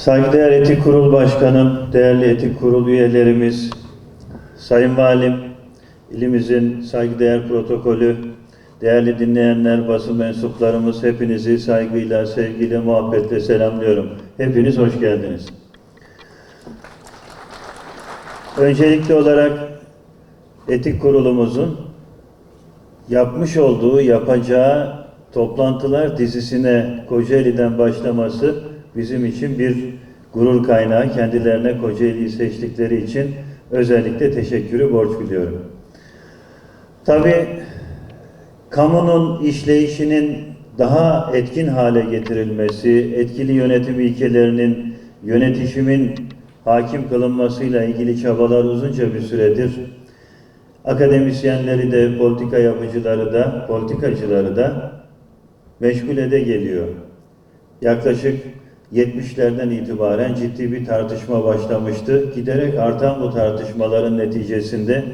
Saygıdeğer Etik Kurul Başkanım, değerli Etik Kurul üyelerimiz, Sayın Valim, ilimizin saygıdeğer protokolü, değerli dinleyenler, basın mensuplarımız hepinizi saygıyla, sevgiyle, muhabbetle selamlıyorum. Hepiniz hoş geldiniz. Öncelikli olarak Etik Kurulumuzun yapmış olduğu, yapacağı toplantılar dizisine Kocaeli'den başlaması bizim için bir gurur kaynağı. Kendilerine Kocaeli'yi seçtikleri için özellikle teşekkürü borç biliyorum. Tabii kamunun işleyişinin daha etkin hale getirilmesi, etkili yönetim ilkelerinin yönetişimin hakim kılınmasıyla ilgili çabalar uzunca bir süredir akademisyenleri de, politika yapıcıları da, politikacıları da meşgul de geliyor. Yaklaşık 70'lerden itibaren ciddi bir tartışma başlamıştı. Giderek artan bu tartışmaların neticesinde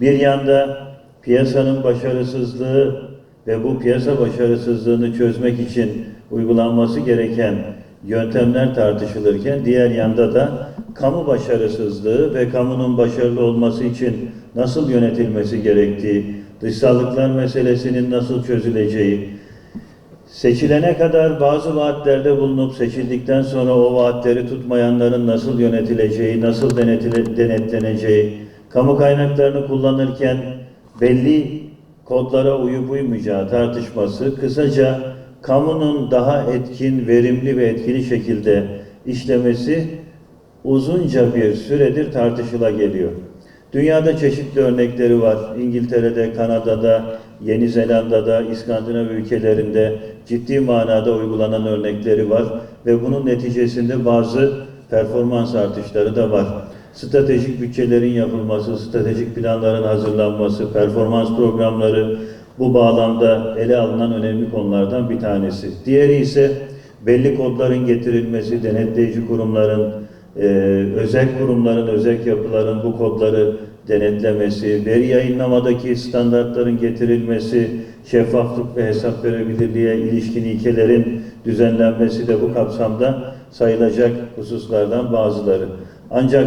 bir yanda piyasanın başarısızlığı ve bu piyasa başarısızlığını çözmek için uygulanması gereken yöntemler tartışılırken diğer yanda da kamu başarısızlığı ve kamunun başarılı olması için nasıl yönetilmesi gerektiği, dışsallıklar meselesinin nasıl çözüleceği, seçilene kadar bazı vaatlerde bulunup seçildikten sonra o vaatleri tutmayanların nasıl yönetileceği, nasıl denetleneceği, kamu kaynaklarını kullanırken belli kodlara uyup uymayacağı tartışması, kısaca kamunun daha etkin, verimli ve etkili şekilde işlemesi uzunca bir süredir tartışıla geliyor. Dünyada çeşitli örnekleri var. İngiltere'de, Kanada'da, Yeni Zelanda'da, İskandinav ülkelerinde ciddi manada uygulanan örnekleri var ve bunun neticesinde bazı performans artışları da var. Stratejik bütçelerin yapılması, stratejik planların hazırlanması, performans programları bu bağlamda ele alınan önemli konulardan bir tanesi. Diğeri ise belli kodların getirilmesi, denetleyici kurumların, e, özel kurumların, özel yapıların bu kodları denetlemesi, veri yayınlamadaki standartların getirilmesi, şeffaflık ve hesap verebilirliğe ilişkin ilkelerin düzenlenmesi de bu kapsamda sayılacak hususlardan bazıları. Ancak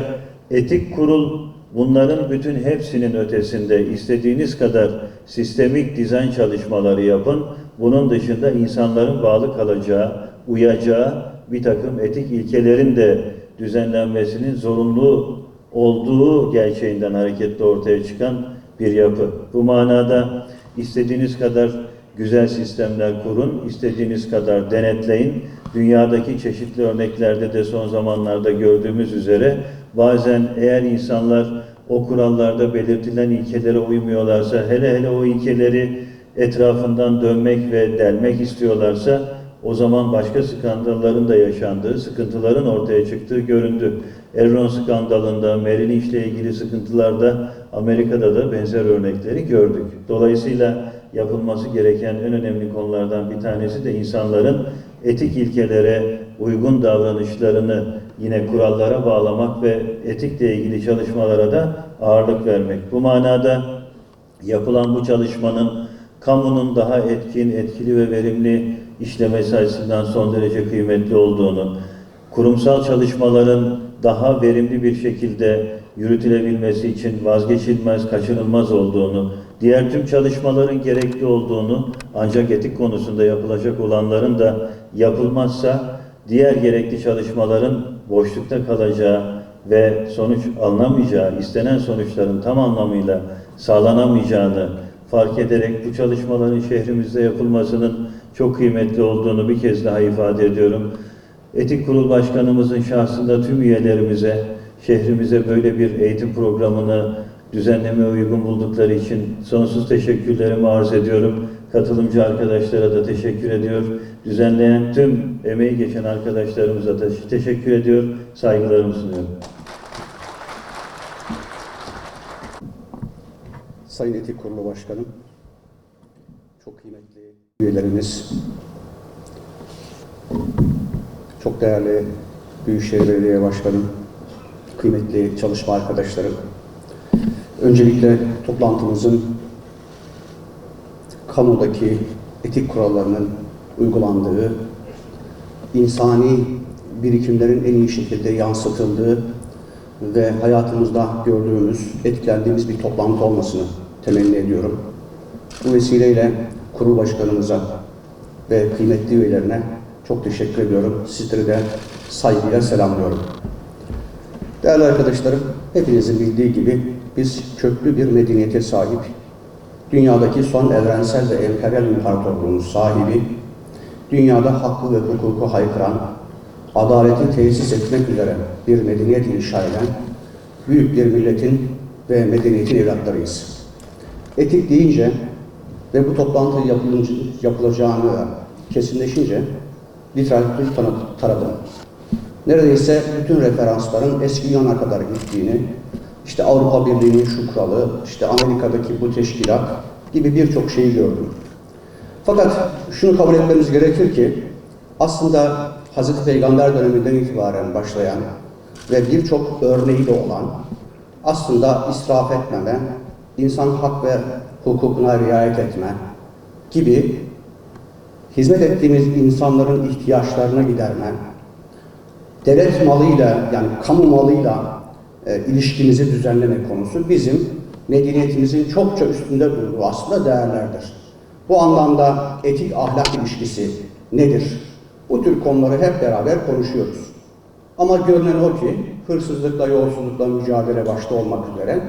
etik kurul bunların bütün hepsinin ötesinde istediğiniz kadar sistemik dizayn çalışmaları yapın. Bunun dışında insanların bağlı kalacağı, uyacağı bir takım etik ilkelerin de düzenlenmesinin zorunlu olduğu gerçeğinden hareketle ortaya çıkan bir yapı. Bu manada istediğiniz kadar güzel sistemler kurun, istediğiniz kadar denetleyin. Dünyadaki çeşitli örneklerde de son zamanlarda gördüğümüz üzere bazen eğer insanlar o kurallarda belirtilen ilkelere uymuyorlarsa, hele hele o ilkeleri etrafından dönmek ve delmek istiyorlarsa o zaman başka skandalların da yaşandığı, sıkıntıların ortaya çıktığı göründü. Enron skandalında, Merrill Lynch'le ilgili sıkıntılarda Amerika'da da benzer örnekleri gördük. Dolayısıyla yapılması gereken en önemli konulardan bir tanesi de insanların etik ilkelere uygun davranışlarını yine kurallara bağlamak ve etikle ilgili çalışmalara da ağırlık vermek. Bu manada yapılan bu çalışmanın kamunun daha etkin, etkili ve verimli işlemesi açısından son derece kıymetli olduğunu, kurumsal çalışmaların daha verimli bir şekilde yürütülebilmesi için vazgeçilmez, kaçınılmaz olduğunu, diğer tüm çalışmaların gerekli olduğunu ancak etik konusunda yapılacak olanların da yapılmazsa diğer gerekli çalışmaların boşlukta kalacağı ve sonuç alınamayacağı, istenen sonuçların tam anlamıyla sağlanamayacağını fark ederek bu çalışmaların şehrimizde yapılmasının çok kıymetli olduğunu bir kez daha ifade ediyorum. Etik Kurul Başkanımızın şahsında tüm üyelerimize, şehrimize böyle bir eğitim programını düzenleme uygun buldukları için sonsuz teşekkürlerimi arz ediyorum. Katılımcı arkadaşlara da teşekkür ediyor. Düzenleyen tüm emeği geçen arkadaşlarımıza da teşekkür ediyor. Saygılarımı sunuyorum. Sayın Etik Kurulu Başkanım, çok kıymetli üyelerimiz, çok değerli Büyükşehir Belediye Başkanım, kıymetli çalışma arkadaşlarım. Öncelikle toplantımızın kamudaki etik kurallarının uygulandığı, insani birikimlerin en iyi şekilde yansıtıldığı ve hayatımızda gördüğümüz, etkilendiğimiz bir toplantı olmasını temenni ediyorum. Bu vesileyle kurul başkanımıza ve kıymetli üyelerine çok teşekkür ediyorum. Sizleri de saygıyla selamlıyorum. Değerli arkadaşlarım, hepinizin bildiği gibi biz köklü bir medeniyete sahip, dünyadaki son evrensel ve emperyal imparatorluğun sahibi, dünyada hakkı ve hukuku haykıran, adaleti tesis etmek üzere bir medeniyet inşa eden büyük bir milletin ve medeniyetin evlatlarıyız. Etik deyince ve bu toplantı yapılacağını kesinleşince literatürü tanı- taradım. Neredeyse bütün referansların eski Yunan'a kadar gittiğini, işte Avrupa Birliği'nin şu kuralı, işte Amerika'daki bu teşkilat gibi birçok şeyi gördüm. Fakat şunu kabul etmemiz gerekir ki aslında Hz. Peygamber döneminden itibaren başlayan ve birçok örneği de olan aslında israf etmeme, insan hak ve hukukuna riayet etme gibi hizmet ettiğimiz insanların ihtiyaçlarına giderme, devlet malıyla yani kamu malıyla e, ilişkimizi düzenleme konusu bizim medeniyetimizin çokça üstünde durduğu aslında değerlerdir. Bu anlamda etik ahlak ilişkisi nedir? Bu tür konuları hep beraber konuşuyoruz. Ama görünen o ki hırsızlıkla, yolsuzlukla mücadele başta olmak üzere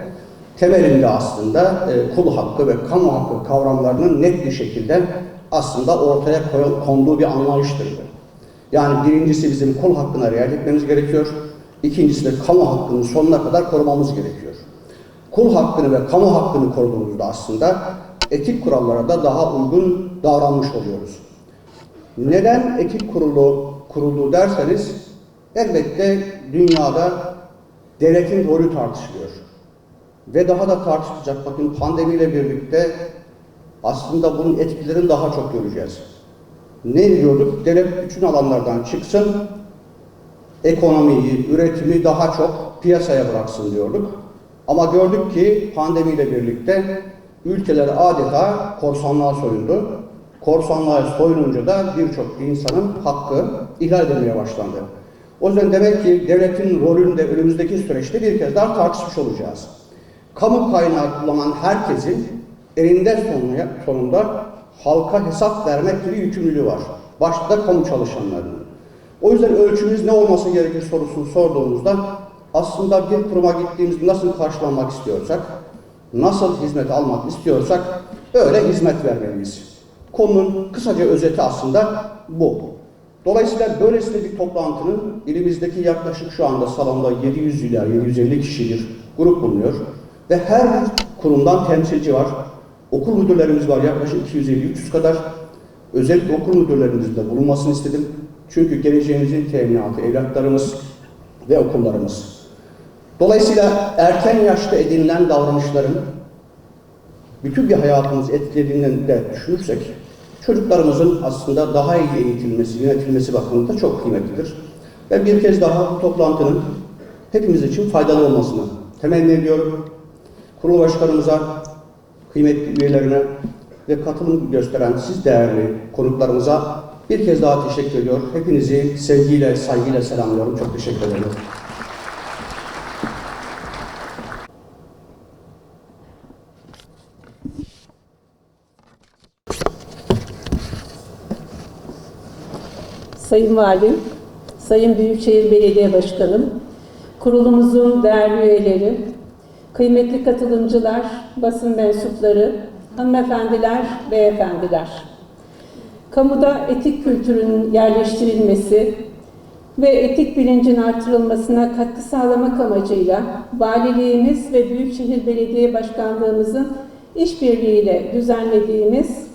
temelinde aslında e, kul hakkı ve kamu hakkı kavramlarının net bir şekilde aslında ortaya konduğu bir anlayıştır. Yani birincisi bizim kul hakkına riayet etmemiz gerekiyor. İkincisi de kamu hakkını sonuna kadar korumamız gerekiyor. Kul hakkını ve kamu hakkını koruduğumuzda aslında etik kurallara da daha uygun davranmış oluyoruz. Neden etik kurulu kuruldu derseniz elbette dünyada devletin rolü tartışılıyor. Ve daha da tartışılacak. Bakın pandemiyle birlikte aslında bunun etkilerini daha çok göreceğiz. Ne diyorduk? Devlet bütün alanlardan çıksın, ekonomiyi, üretimi daha çok piyasaya bıraksın diyorduk. Ama gördük ki pandemiyle birlikte ülkeler adeta korsanlığa soyundu. Korsanlığa soyununca da birçok insanın hakkı ihlal edilmeye başlandı. O yüzden demek ki devletin rolünü de önümüzdeki süreçte bir kez daha tartışmış olacağız. Kamu kaynağı kullanan herkesin elinde sonuna, sonunda halka hesap vermek gibi yükümlülüğü var. Başta da kamu çalışanlarının. O yüzden ölçümüz ne olması gerekir sorusunu sorduğumuzda aslında bir kuruma gittiğimizde nasıl karşılanmak istiyorsak, nasıl hizmet almak istiyorsak öyle hizmet vermeliyiz. Konunun kısaca özeti aslında bu. Dolayısıyla böylesine bir toplantının ilimizdeki yaklaşık şu anda salonda 700 ila 750 kişi bir grup bulunuyor ve her kurumdan temsilci var. Okul müdürlerimiz var yaklaşık 250-300 kadar. Özellikle okul müdürlerimizin de bulunmasını istedim. Çünkü geleceğimizin teminatı evlatlarımız ve okullarımız. Dolayısıyla erken yaşta edinilen davranışların bütün bir hayatımızı etkilediğini de düşünürsek çocuklarımızın aslında daha iyi eğitilmesi, yönetilmesi bakımında çok kıymetlidir. Ben bir kez daha bu toplantının hepimiz için faydalı olmasını temenni ediyorum. Kurul başkanımıza, kıymetli üyelerine ve katılım gösteren siz değerli konuklarımıza bir kez daha teşekkür ediyor. Hepinizi sevgiyle, saygıyla selamlıyorum. Çok teşekkür ederim. Sayın Valim, Sayın Büyükşehir Belediye Başkanım, kurulumuzun değerli üyeleri, kıymetli katılımcılar, basın mensupları, hanımefendiler, beyefendiler. Kamuda etik kültürünün yerleştirilmesi ve etik bilincin artırılmasına katkı sağlamak amacıyla Valiliğimiz ve Büyükşehir Belediye Başkanlığımızın işbirliğiyle düzenlediğimiz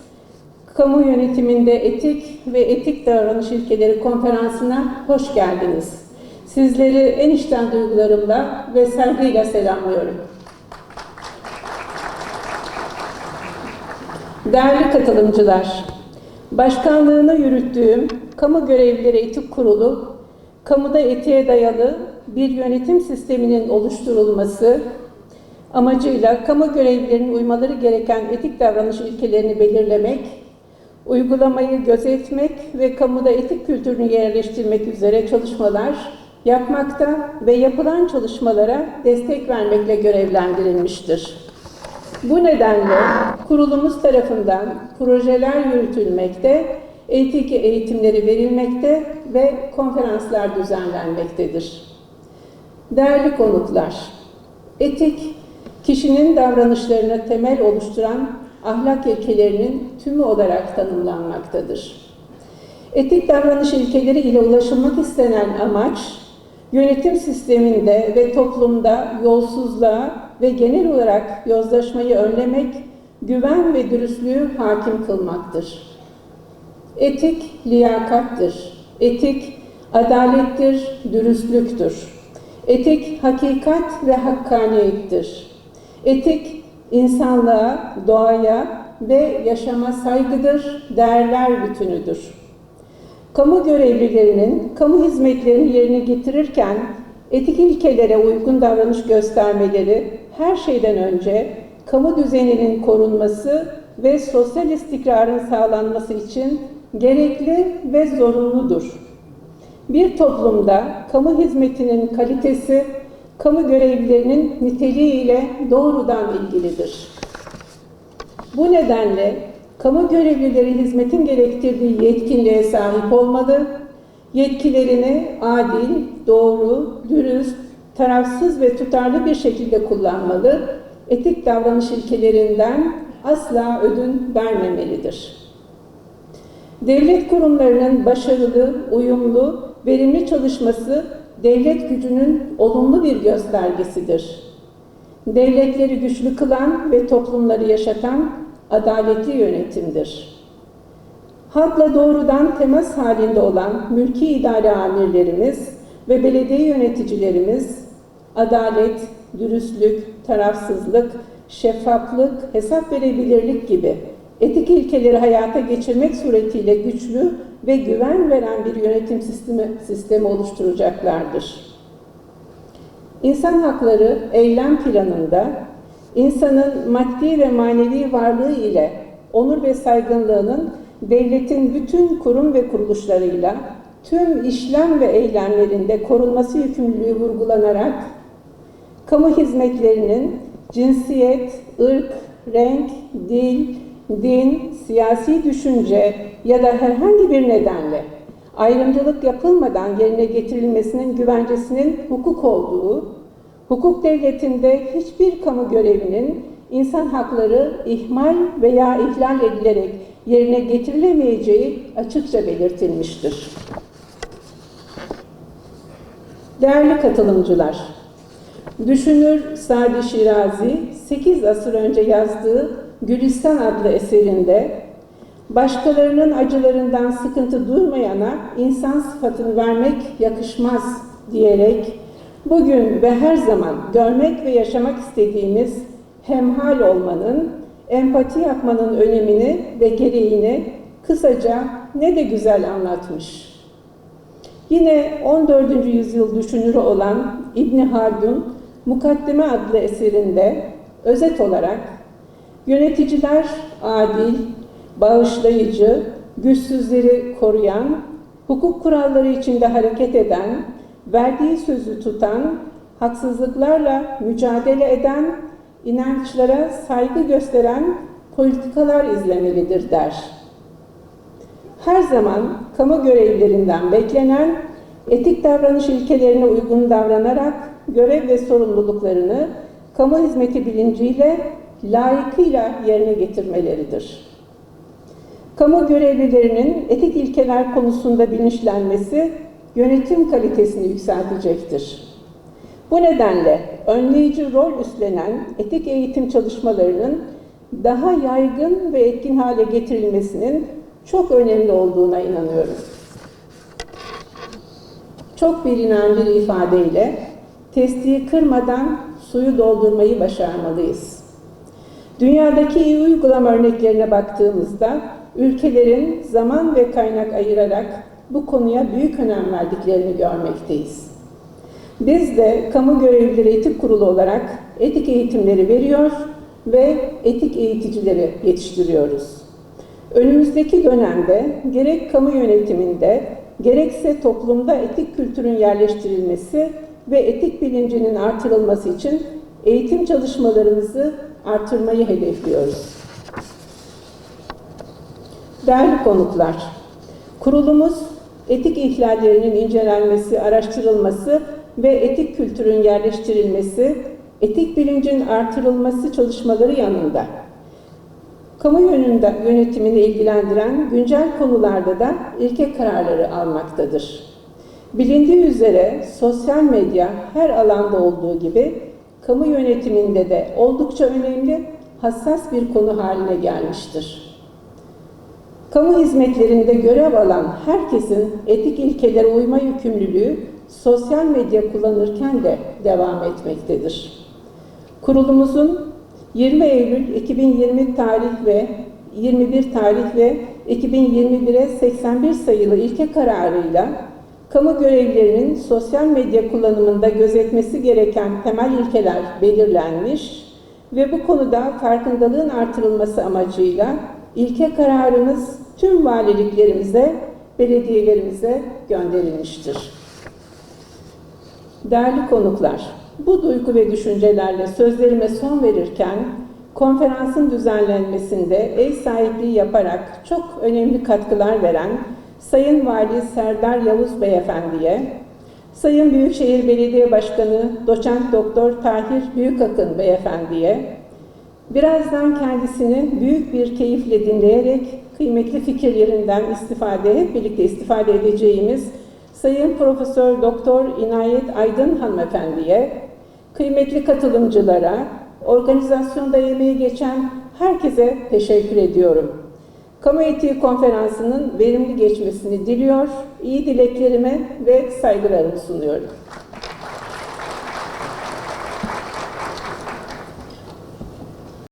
Kamu yönetiminde etik ve etik davranış ilkeleri konferansına hoş geldiniz. Sizleri en içten duygularımla ve saygıyla selamlıyorum. Değerli katılımcılar, başkanlığını yürüttüğüm Kamu Görevlileri Etik Kurulu, kamuda etiğe dayalı bir yönetim sisteminin oluşturulması amacıyla kamu görevlilerinin uymaları gereken etik davranış ilkelerini belirlemek, uygulamayı gözetmek ve kamuda etik kültürünü yerleştirmek üzere çalışmalar yapmakta ve yapılan çalışmalara destek vermekle görevlendirilmiştir. Bu nedenle kurulumuz tarafından projeler yürütülmekte, etik eğitimleri verilmekte ve konferanslar düzenlenmektedir. Değerli konuklar, etik, kişinin davranışlarına temel oluşturan ahlak ilkelerinin tümü olarak tanımlanmaktadır. Etik davranış ilkeleri ile ulaşılmak istenen amaç, yönetim sisteminde ve toplumda yolsuzluğa ve genel olarak yozlaşmayı önlemek, güven ve dürüstlüğü hakim kılmaktır. Etik liyakattır. Etik adalettir, dürüstlüktür. Etik hakikat ve hakkaniyettir. Etik insanlığa, doğaya ve yaşama saygıdır, değerler bütünüdür. Kamu görevlilerinin kamu hizmetlerini yerine getirirken etik ilkelere uygun davranış göstermeleri her şeyden önce kamu düzeninin korunması ve sosyal istikrarın sağlanması için gerekli ve zorunludur. Bir toplumda kamu hizmetinin kalitesi, kamu görevlilerinin niteliği ile doğrudan ilgilidir. Bu nedenle kamu görevlileri hizmetin gerektirdiği yetkinliğe sahip olmalı, yetkilerini adil, doğru, dürüst, tarafsız ve tutarlı bir şekilde kullanmalı, etik davranış ilkelerinden asla ödün vermemelidir. Devlet kurumlarının başarılı, uyumlu, verimli çalışması devlet gücünün olumlu bir göstergesidir. Devletleri güçlü kılan ve toplumları yaşatan adaletli yönetimdir. Halkla doğrudan temas halinde olan mülki idare amirlerimiz ve belediye yöneticilerimiz adalet, dürüstlük, tarafsızlık, şeffaflık, hesap verebilirlik gibi etik ilkeleri hayata geçirmek suretiyle güçlü ve güven veren bir yönetim sistemi, sistemi oluşturacaklardır. İnsan hakları eylem planında insanın maddi ve manevi varlığı ile onur ve saygınlığının devletin bütün kurum ve kuruluşlarıyla tüm işlem ve eylemlerinde korunması yükümlülüğü vurgulanarak kamu hizmetlerinin cinsiyet, ırk, renk, dil, din, siyasi düşünce ya da herhangi bir nedenle ayrımcılık yapılmadan yerine getirilmesinin güvencesinin hukuk olduğu, hukuk devletinde hiçbir kamu görevinin insan hakları ihmal veya ihlal edilerek yerine getirilemeyeceği açıkça belirtilmiştir. Değerli katılımcılar, düşünür Sadi Şirazi 8 asır önce yazdığı Gülistan adlı eserinde başkalarının acılarından sıkıntı duymayana insan sıfatını vermek yakışmaz diyerek bugün ve her zaman görmek ve yaşamak istediğimiz hemhal olmanın, empati yapmanın önemini ve gereğini kısaca ne de güzel anlatmış. Yine 14. yüzyıl düşünürü olan İbni Haldun Mukaddime adlı eserinde özet olarak yöneticiler adil, bağışlayıcı, güçsüzleri koruyan, hukuk kuralları içinde hareket eden, verdiği sözü tutan, haksızlıklarla mücadele eden, inançlara saygı gösteren politikalar izlemelidir der. Her zaman kamu görevlilerinden beklenen etik davranış ilkelerine uygun davranarak görev ve sorumluluklarını kamu hizmeti bilinciyle layıkıyla yerine getirmeleridir. Kamu görevlilerinin etik ilkeler konusunda bilinçlenmesi yönetim kalitesini yükseltecektir. Bu nedenle önleyici rol üstlenen etik eğitim çalışmalarının daha yaygın ve etkin hale getirilmesinin çok önemli olduğuna inanıyorum. Çok bilinen bir ifadeyle testiyi kırmadan suyu doldurmayı başarmalıyız. Dünyadaki iyi uygulama örneklerine baktığımızda ülkelerin zaman ve kaynak ayırarak bu konuya büyük önem verdiklerini görmekteyiz. Biz de Kamu Görevlileri Etik Kurulu olarak etik eğitimleri veriyor ve etik eğiticileri yetiştiriyoruz. Önümüzdeki dönemde gerek kamu yönetiminde gerekse toplumda etik kültürün yerleştirilmesi ve etik bilincinin artırılması için eğitim çalışmalarımızı artırmayı hedefliyoruz. Değerli konuklar, kurulumuz etik ihlallerinin incelenmesi, araştırılması ve etik kültürün yerleştirilmesi, etik bilincin artırılması çalışmaları yanında kamu yönünde yönetimini ilgilendiren güncel konularda da ilke kararları almaktadır. Bilindiği üzere sosyal medya her alanda olduğu gibi kamu yönetiminde de oldukça önemli, hassas bir konu haline gelmiştir. Kamu hizmetlerinde görev alan herkesin etik ilkelere uyma yükümlülüğü sosyal medya kullanırken de devam etmektedir. Kurulumuzun 20 Eylül 2020 tarih ve 21 tarih ve 2021'e 81 sayılı ilke kararıyla kamu görevlilerinin sosyal medya kullanımında gözetmesi gereken temel ilkeler belirlenmiş ve bu konuda farkındalığın artırılması amacıyla ilke kararımız tüm valiliklerimize, belediyelerimize gönderilmiştir. Değerli konuklar, bu duygu ve düşüncelerle sözlerime son verirken konferansın düzenlenmesinde ev sahipliği yaparak çok önemli katkılar veren Sayın Vali Serdar Yavuz Beyefendi'ye, Sayın Büyükşehir Belediye Başkanı Doçent Doktor Tahir Büyükakın Beyefendi'ye, birazdan kendisini büyük bir keyifle dinleyerek kıymetli fikirlerinden istifade, hep birlikte istifade edeceğimiz Sayın Profesör Doktor İnayet Aydın hanımefendiye, kıymetli katılımcılara, organizasyonda emeği geçen herkese teşekkür ediyorum. Kamu Etiği Konferansı'nın verimli geçmesini diliyor, iyi dileklerimi ve saygılarımı sunuyorum.